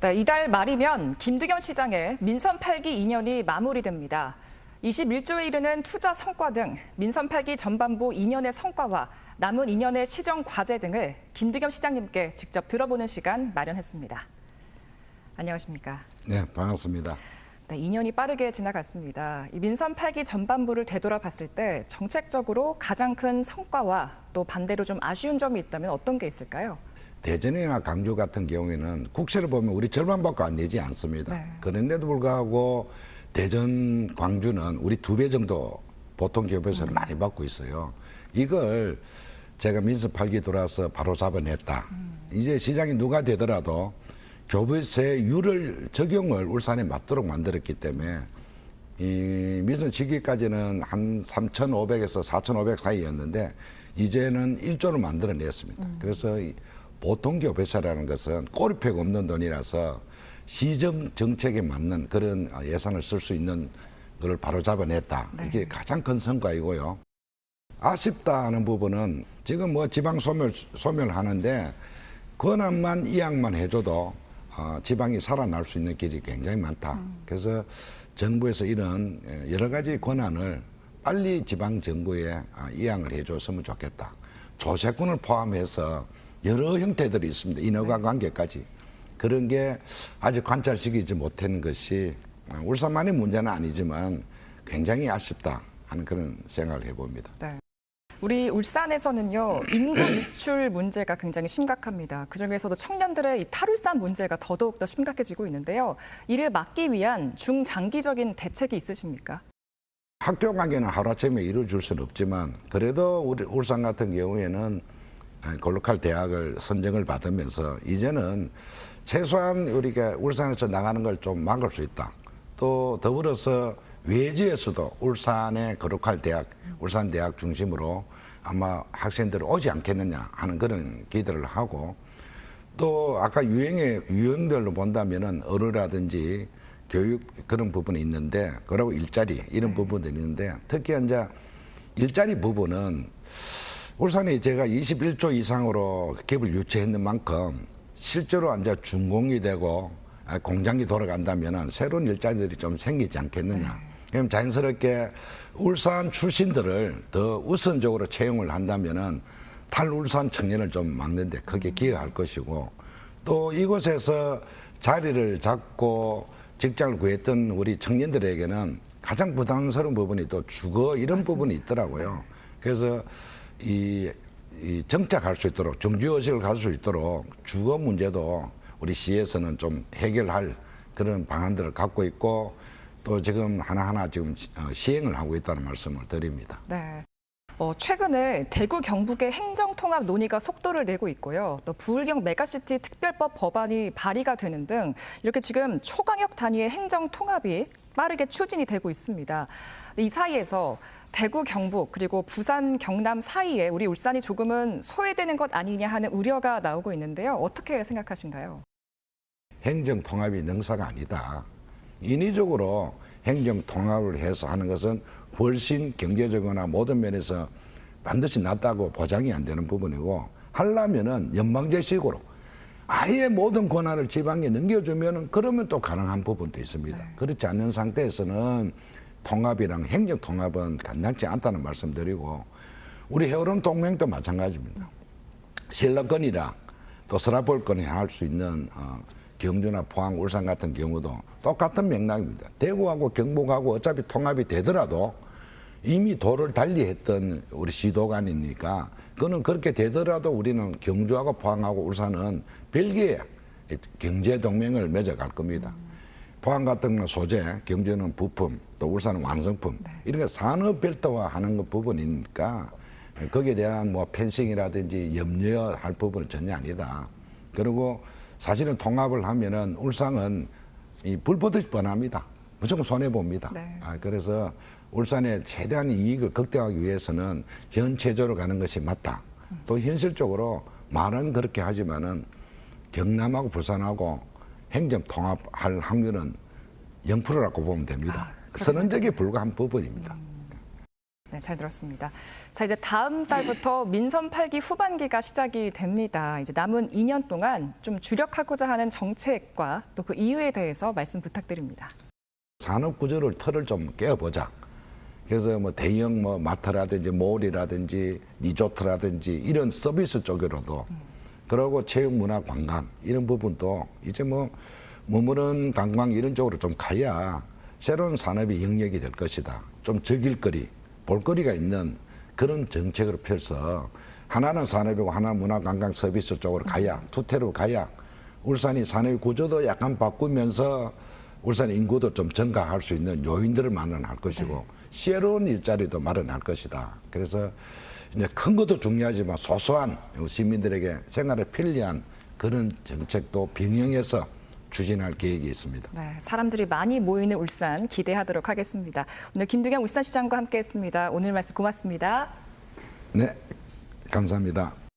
네, 이달 말이면 김두겸 시장의 민선 8기 2년이 마무리됩니다. 21조에 이르는 투자 성과 등 민선 8기 전반부 2년의 성과와 남은 2년의 시정 과제 등을 김두겸 시장님께 직접 들어보는 시간 마련했습니다. 안녕하십니까? 네, 반갑습니다. 네, 2년이 빠르게 지나갔습니다. 이 민선 8기 전반부를 되돌아봤을 때 정책적으로 가장 큰 성과와 또 반대로 좀 아쉬운 점이 있다면 어떤 게 있을까요? 대전이나 강주 같은 경우에는 국세를 보면 우리 절반밖에 안 내지 않습니다. 네. 그런데도 불구하고 대전, 광주는 우리 두 배 정도 보통 기업에서는 많이 받고 있어요. 이걸 제가 민서 8기 돌아서 바로 잡아냈다. 이제 시장이 누가 되더라도 교부세율을 적용을 울산에 맞도록 만들었기 때문에 이 민선 시기까지는 한 3,500에서 4,500 사이였는데 이제는 1조를 만들어냈습니다. 그래서 이 보통 교부세라는 것은 꼬리표가 없는 돈이라서 시정 정책에 맞는 그런 예산을 쓸 수 있는 것을 바로 잡아냈다. 이게 가장 큰 성과이고요. 아쉽다는 부분은 지금 뭐 지방 소멸 소멸하는데 권한만 이양만 해줘도 어, 지방이 살아날 수 있는 길이 굉장히 많다. 그래서 정부에서 이런 예, 여러 가지 권한을 빨리 지방 정부에 아, 이양을 해줬으면 좋겠다. 조세권을 포함해서 여러 형태들이 있습니다. 인허가 관계까지 그런 게 아직 관찰시키지 못하는 것이 아, 울산만의 문제는 아니지만 굉장히 아쉽다 하는 그런 생각을 해봅니다. 네. 우리 울산에서는요 인구 유출 문제가 굉장히 심각합니다. 그 중에서도 청년들의 이 탈울산 문제가 더더욱 더 심각해지고 있는데요. 이를 막기 위한 중장기적인 대책이 있으십니까? 학교 관계는 하루아침에 이루어질 수는 없지만 그래도 우리 울산 같은 경우에는 골로칼 대학을 선정을 받으면서 이제는 최소한 우리가 울산에서 나가는 걸 좀 막을 수 있다. 또 더불어서 외지에서도 울산의 거룩할 대학, 울산 대학 중심으로 아마 학생들이 오지 않겠느냐 하는 그런 기대를 하고 또 아까 유형의 유형별로 본다면은 어느라든지 교육 그런 부분이 있는데 그러고 일자리 이런 부분들이 있는데 특히 이제 일자리 부분은 울산이 제가 21조 이상으로 기업을 유치했는 만큼 실제로 이제 준공이 되고 아, 공장이 돌아간다면은 새로운 일자리들이 좀 생기지 않겠느냐. 그럼 자연스럽게 울산 출신들을 더 우선적으로 채용을 한다면은 탈울산 청년을 좀 막는데 크게 기여할 것이고 또 이곳에서 자리를 잡고 직장을 구했던 우리 청년들에게는 가장 부담스러운 부분이 또 주거 이런 부분이 있더라고요. 그래서 이, 이 정착할 수 있도록 정주여식을 갈 수 있도록 주거 문제도 우리 시에서는 좀 해결할 그런 방안들을 갖고 있고 또 지금 하나하나 지금 시- 어, 시행을 하고 있다는 말씀을 드립니다. 네. 어, 최근에 대구 경북의 행정통합 논의가 속도를 내고 있고요. 또 부울경 메가시티 특별법 법안이 발의가 되는 등 이렇게 지금 초강력 단위의 행정통합이 빠르게 추진이 되고 있습니다. 이 사이에서 대구 경북 그리고 부산 경남 사이에 우리 울산이 조금은 소외되는 것 아니냐 하는 우려가 나오고 있는데요. 어떻게 생각하신가요? 행정 통합이 능사가 아니다. 인위적으로 행정 통합을 해서 하는 것은 훨씬 경제적이나 모든 면에서 반드시 낫다고 보장이 안 되는 부분이고 하려면은 연방제식으로 아예 모든 권한을 지방에 넘겨주면은 그러면 또 가능한 부분도 있습니다. 그렇지 않는 상태에서는 통합이랑 행정 통합은 간단치 않다는 말씀드리고 우리 해오름 동맹도 마찬가지입니다. 신라권이랑 또 서라볼권이 할 수 있는 어, 경주나 포항, 울산 같은 경우도 똑같은 맥락입니다. 대구하고 경북하고 어차피 통합이 되더라도 이미 도를 달리했던 우리 시도간이니까 그거는 그렇게 되더라도 우리는 경주하고 포항하고 울산은 별개의 경제 동맹을 맺어갈 겁니다. 포항 같은 건 소재, 경주는 부품, 또 울산은 완성품 이렇게 산업 별도화하는 것 부분이니까 거기에 대한 뭐 펜싱이라든지 염려할 부분은 전혀 아니다. 그리고 사실은 통합을 하면은 울산은 이 불보듯이 뻔합니다. 무조건 손해 봅니다. 네. 아, 그래서 울산의 최대한 이익을 극대화하기 위해서는 전체적으로 가는 것이 맞다. 또 현실적으로 말은 그렇게 하지만은 경남하고 부산하고 행정 통합할 확률은 0%라고 보면 됩니다. 아, 선언적에 불과한 부분입니다. 네. 네, 잘 들었습니다. 자, 이제 다음 달부터 민선 8기 후반기가 시작이 됩니다. 이제 남은 2년 동안 좀 주력하고자 하는 정책과 또 그 이유에 대해서 말씀 부탁드립니다. 산업 구조를 틀을 좀 깨어보자. 그래서 뭐 대형 뭐 마트라든지 몰이라든지 리조트라든지 이런 서비스 쪽으로도 그리고 체육 문화 관광 이런 부분도 이제 뭐 머무른 관광 이런 쪽으로 좀 가야 새로운 산업이 영역이 될 것이다. 좀 즐길거리, 볼거리가 있는 그런 정책으로 펴서 하나는 산업이고 하나 문화 관광 서비스 쪽으로 가야 투태로 가야 울산이 산업 구조도 약간 바꾸면서 울산 인구도 좀 증가할 수 있는 요인들을 마련할 것이고 새로운 일자리도 마련할 것이다. 그래서 이제 큰 것도 중요하지만 소소한 시민들에게 생활에 편리한 그런 정책도 병행해서 추진할 계획이 있습니다. 네, 사람들이 많이 모이는 울산 기대하도록 하겠습니다. 오늘 김두경 울산시장과 함께했습니다. 오늘 말씀 고맙습니다. 네, 감사합니다.